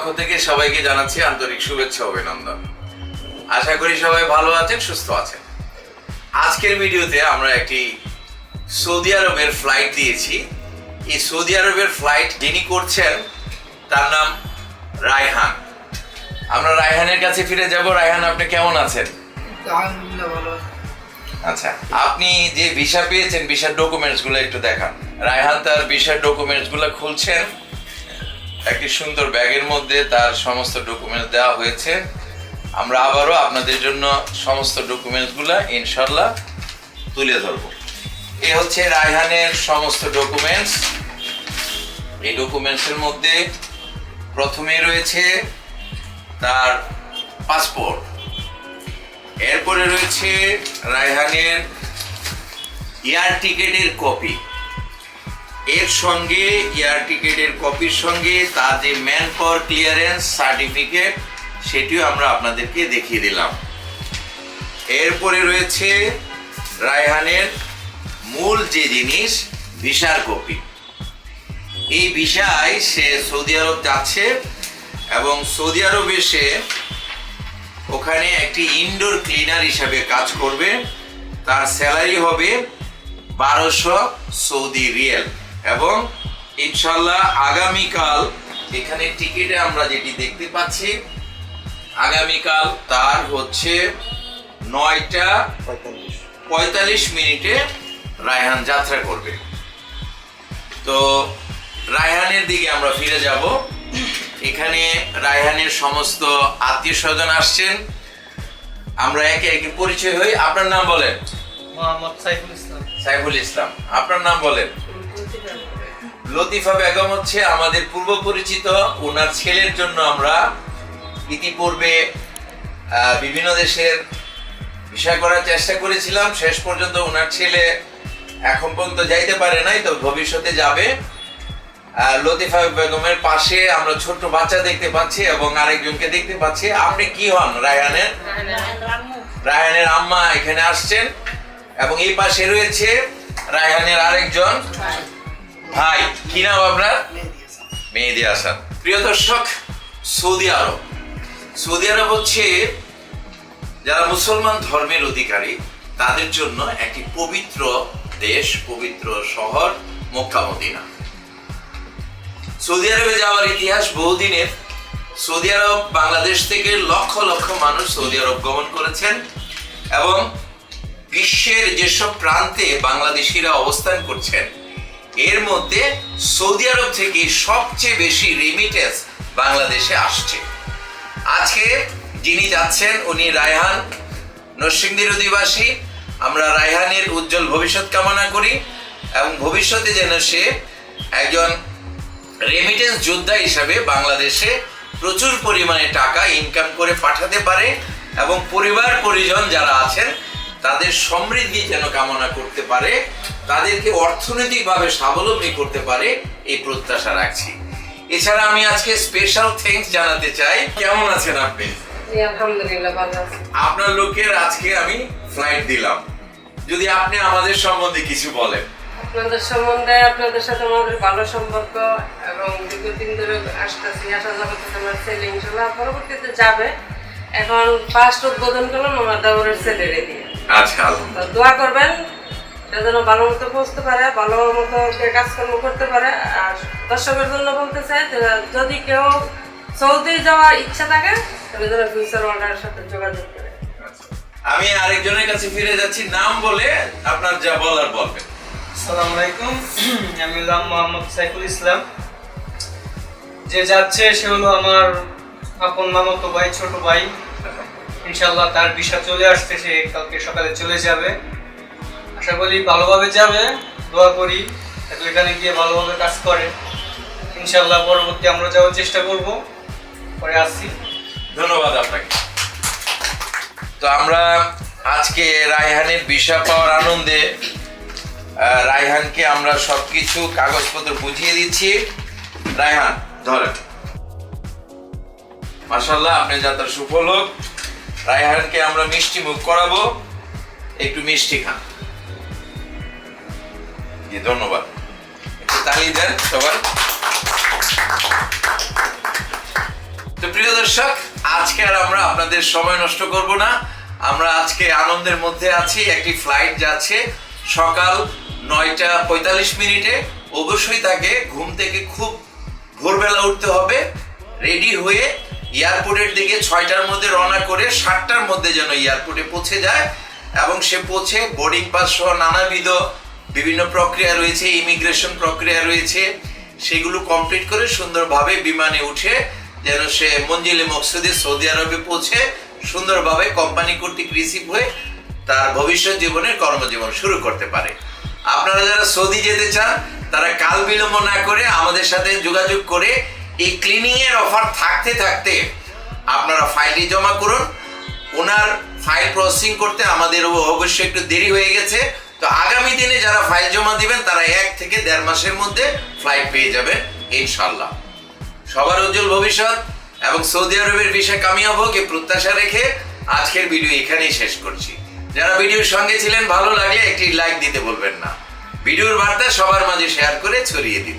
পক্ষ থেকে সবাইকে জানাচ্ছি আন্তরিক শুভেচ্ছা অভিনন্দন। আশা করি সবাই ভালো আছেন সুস্থ আছেন। আজকের ভিডিওতে আমরা একটি সৌদি আরবের ফ্লাইট দিয়েছি। এই সৌদি আরবের ফ্লাইট যিনি করছেন তার নাম রায়হান। আমরা রায়হানের কাছে ফিরে যাব। রায়হান আপনি কেমন আছেন? আলহামদুলিল্লাহ ভালো আচ্ছা আপনি যে ভিসা পেয়েছেন ভিসার ডকুমেন্টসগুলো একটু দেখান। রায়হান তার ভিসার ডকুমেন্টসগুলো খুলছেন। একটি সুন্দর ব্যাগের মধ্যে তার সমস্ত ডকুমেন্টস দেওয়া হয়েছে। আমরা আবারও আপনাদের জন্য সমস্ত ডকুমেন্টসগুলো ইনশাল্লাহ তুলে ধরবো। এ হচ্ছে রায়হানের সমস্ত ডকুমেন্টস এই ডকুমেন্টসের মধ্যে প্রথমে রয়েছে তার পাসপোর্ট এরপরে রয়েছে রায়হানের এয়ার টিকেটের কপি এর সঙ্গে এয়ার টিকেটের কপির সঙ্গে তার যে ম্যান পাওয়ার ক্লিয়ারেন্স সার্টিফিকেট সেটিও আমরা আপনাদেরকে দেখিয়ে দিলাম। এরপরে রয়েছে রায়হানের মূল যে জিনিস, ভিসার কপি এই ভিসায় সে সৌদি আরব যাচ্ছে এবং সৌদি আরব এসে ওখানে একটি ইনডোর ক্লিনার হিসাবে কাজ করবে। তার স্যালারি হবে বারোশো সৌদি রিয়েল। এবং ইনশাল্লাহ আগামীকাল এখানে টিকিটে আমরা যেটি দেখতে পাচ্ছি আগামীকাল তার হচ্ছে নয়টা পঁয়তাল্লিশ। মিনিটে রায়হান যাত্রা করবে। তো রায়হানের দিকে আমরা ফিরে যাব। এখানে রায়হানের সমস্ত আত্মীয় স্বজন আসছেন। আমরা একে একে পরিচয় হই। আপনার নাম বলেন? মোহাম্মদ সাইফুল ইসলাম। সাইফুল ইসলাম। আপনার নাম বলেন? লতিফা বেগম হচ্ছে আমাদের পূর্ব পরিচিত ওনার ছেলের জন্য আমরা ইতিপূর্বে বিভিন্ন দেশের বিষয় করার চেষ্টা করেছিলাম। শেষ পর্যন্ত ওনার ছেলে এখন পর্যন্ত যাইতে পারে নাই, তো ভবিষ্যতে যাবে। লতিফা বেগমের পাশে আমরা ছোট্ট বাচ্চা দেখতে পাচ্ছি এবং আরেকজনকে দেখতে পাচ্ছি। আপনি কি হন রায়হানের? রায়হানের আম্মা এখানে আসছেন এবং এই পাশে রয়েছে রায়হানের আরেকজন। ভাই, কি নাম আপনার? মেহেদি হাসান। প্রিয় দর্শক, সৌদি আরব। সৌদি আরব হচ্ছে, যারা মুসলমান ধর্মের অধিকারী, তাদের জন্য একটি পবিত্র দেশ, পবিত্র শহর, মক্কা, মদিনা। সৌদি আরবে যাওয়ার ইতিহাস বহুদিনের। সৌদি আরব বাংলাদেশ থেকে লক্ষ লক্ষ মানুষ সৌদি আরব গমন করেছেন এবং বিশ্বের যেসব প্রান্তে বাংলাদেশিরা অবস্থান করছেন এর মধ্যে সৌদি আরব থেকে সবচেয়ে বেশি রেমিটেন্স বাংলাদেশে আসছে। আজকে যিনি যাচ্ছেন, উনি রায়হান নরসিংদীর অধিবাসী। আমরা রায়হানের উজ্জ্বল ভবিষ্যৎ কামনা করি এবং ভবিষ্যতে যেন সে একজন রেমিটেন্স যোদ্ধা হিসাবে বাংলাদেশে প্রচুর পরিমাণে টাকা ইনকাম করে পাঠাতে পারে এবং পরিবার পরিজন যারা আছেন তাদের সমৃদ্ধি যেন কামনা করতে পারে তাদেরকে অর্থনৈতিকভাবে স্বাবলম্বী করতে পারে এই প্রত্যাশা রাখছি। এছাড়া আমি আজকে স্পেশাল থ্যাঙ্কস জানাতে চাই। কেমন আছেন আপনি? আপনার লোকের আজকে আমি ফ্লাইট দিলাম। যদি আপনি আমাদের সম্বন্ধে কিছু বলেন। আপনাদের সম্বন্ধে আপনাদের সাথে আমাদের ভালো সম্পর্ক এবং দীর্ঘদিন ধরে আসতেছি আসা তো আমার ছেলে ইনশাল্লাহ পরবর্তীতে যাবে। এখন ফার্স্ট উদ্বোধন করলাম আমার দেওয়ারের ছেলেরে দিয়ে আচ্ছা তো দোয়া করবেন যেন ভালো মতো পৌঁছতে পারে ভালো মতো কাজকর্ম করতে পারে। আর দর্শকের জন্য বলতে চাই যে যদি কেউ সৌদি যাওয়ার ইচ্ছা থাকে তাহলে যেন ফিউচার ওয়ার্ল্ডের সাথে যোগাযোগ করে। আমি আরেকজনের কাছে ফিরে যাচ্ছি নাম বলে আপনার যা বলার বলবেন। আসসালামু আলাইকুম আমি হলাম মোহাম্মদ সাইফুল ইসলাম। যে যাচ্ছে সে হলো আমার আপন মামাতো ভাই ছোট ভাই। ইনশাল্লাহ তার ভিসা চলে আসছে, সে কালকে সকালে চলে যাবে। আশা করি ভালোভাবে যাবে, দোয়া করি যাতে এখানে গিয়ে ভালোভাবে কাজ করে। ইনশাল্লাহ পরবর্তী আমরা যাওয়ার চেষ্টা করব, পরে আসছি। ধন্যবাদ আপনাকে। তো আমরা আজকে রায়হানের ভিসা পাওয়ার আনন্দে রায়হানকে আমরা সবকিছু কাগজপত্র বুঝিয়ে দিচ্ছি। রায়হান, ধরেন। মাসাল্লাহ আপনি যাত্রা সুফল হোক। রায়হানকে আমরা মিষ্টি মুখ করাবো। একটু মিষ্টি খান। ধন্যবাদ। তালি দেন সবার তো প্রিয় দর্শক, আজকে আর আমরা আপনাদের সময় নষ্ট করব না। আমরা আজকে আনন্দের মধ্যে আছি, একটি ফ্লাইট যাচ্ছে সকাল নয়টা পঁয়তাল্লিশ মিনিটে। অবশ্যই তাকে ঘুম থেকে খুব ভোরবেলা উঠতে হবে। রেডি হয়ে এয়ারপোর্টের দিকে ছয়টার মধ্যে রওনা করে সাতটার মধ্যে যেন এয়ারপোর্টে পৌঁছে যায় এবং সে পৌঁছে বোর্ডিং পাস সহ নানাবিধ বিভিন্ন প্রক্রিয়া রয়েছে, ইমিগ্রেশন প্রক্রিয়া রয়েছে। সেগুলো কমপ্লিট করে সুন্দরভাবে বিমানে উঠে যেন সে মঞ্জিলে মকসুদে সৌদি আরবে পৌঁছে সুন্দরভাবে কোম্পানি কর্তৃক রিসিভ হয়ে তার ভবিষ্যৎ জীবনের কর্মজীবন শুরু করতে পারে। আপনারা যারা সৌদি যেতে চান, তারা কাল বিলম্ব না করে আমাদের সাথে যোগাযোগ করে এই ক্লিনিং এর অফার থাকতে থাকতে আপনারা ফাইলটি জমা করুন। ওনার ফাইল প্রসেসিং করতে আমাদের অবশ্যই একটু দেরি হয়ে গেছে। তো আগামী দিনে যারা ফাইল জমা দিবেন, তারা এক থেকে দেড় মাসের মধ্যে ফ্লাইট পেয়ে যাবেন ইনশাল্লাহ সবার উজ্জ্বল ভবিষ্যৎ এবং সৌদি আরবের বিষয়ে কামিয়াব হোক প্রত্যাশা রেখে আজকের ভিডিও এখানেই শেষ করছি। যারা ভিডিওর সঙ্গে ছিলেন, ভালো লাগলে একটি লাইক দিতে বলবেন না। ভিডিওর বার্তা সবার মাঝে শেয়ার করে ছড়িয়ে দিন।